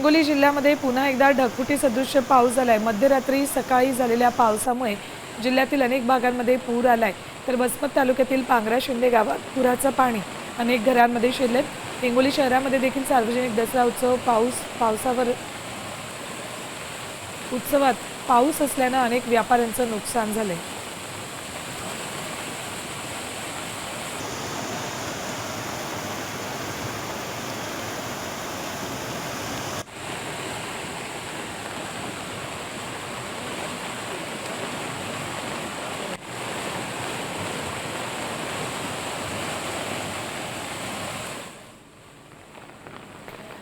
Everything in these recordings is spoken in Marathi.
हिंगोली जिल्ह्यामध्ये पुन्हा एकदा ढगफुटी सदृश्य पाऊस झाला आहे मध्यरात्री सकाळी झालेल्या पावसामुळे जिल्ह्यातील अनेक भागांमध्ये पूर आला आहे तर वसमत तालुक्यातील पांगरा शिंदे गावात पुराचं पाणी अनेक घरांमध्ये शिरले हिंगोली शहरामध्ये देखील सार्वजनिक दसरा उत्सव पाऊस पावसावर उत्सवात पाऊस असल्यानं अनेक व्यापाऱ्यांचं नुकसान झालं आहे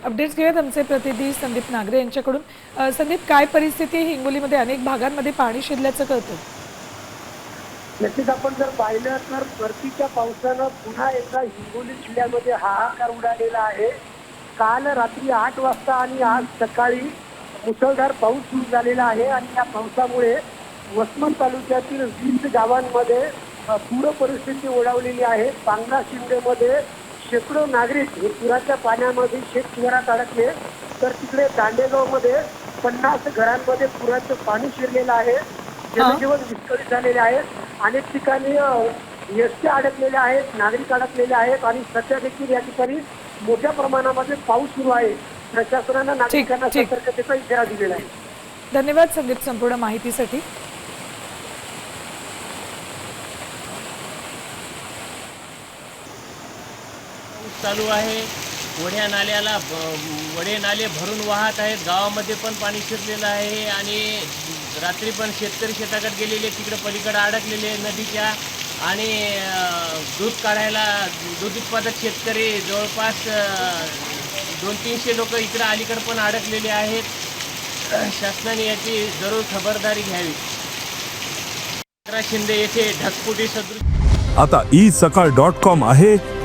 अपडेट्स घेऊयात आमचे प्रतिनिधी संदीप नागरे यांच्याकडून. संदीप काय परिस्थिती आहे? हिंगोलीमध्ये अनेक भागांमध्ये पाणी शिरल्याचं कळतं नक्कीच आपण जर पाहिलं तर परतीच्या पावसानं पुन्हा एकदा हिंगोली जिल्ह्यामध्ये हाहाकार उडालेला आहे. काल रात्री आठ वाजता आणि आज सकाळी मुसळधार पाऊस सुरू झालेला आहे आणि या पावसामुळे वसमत तालुक्यातील वीस गावांमध्ये पूर परिस्थिती ओढावलेली आहे. पांगरा शिंदेमध्ये शेकडो नागरिक हे पुराच्या पाण्यामध्ये शेतशिवारात अडकले तर तिकडे दांडेगावमध्ये पन्नास घरांमध्ये पुराचं पाणी शिरलेलं आहे. जनजीवन विस्कळीत झालेले आहे. अनेक ठिकाणी एसटी अडकलेल्या आहेत नागरिक अडकलेले आहेत आणि सध्या देखील या ठिकाणी मोठ्या प्रमाणामध्ये पाऊस सुरू आहे. प्रशासनानं नागरिकांना. सतर्कतेचा इशारा दिलेला आहे. धन्यवाद संदीप संपूर्ण माहितीसाठी. वाहतूक चालू आहे. ओढ्या नाल्याला वडे नाले भरून वाहत आहेत. गावामध्ये पण पाणी शिरलेलं आहे आणि रात्री पण शेतकरी शेताकडे गेलेले तिकडे पलीकडे अडकलेले नदीच्या आणि दूध काढायला दूध उत्पादक शेतकरी जवळपास दोन तीनशे लोक इकडे अलीकडे पण अडकलेले आहेत. शासनाने याची जरूर खबरदारी घ्यावी. शिंदे येथे ढकपुटी सदृश आता ई सकाळ डॉट कॉम आहे.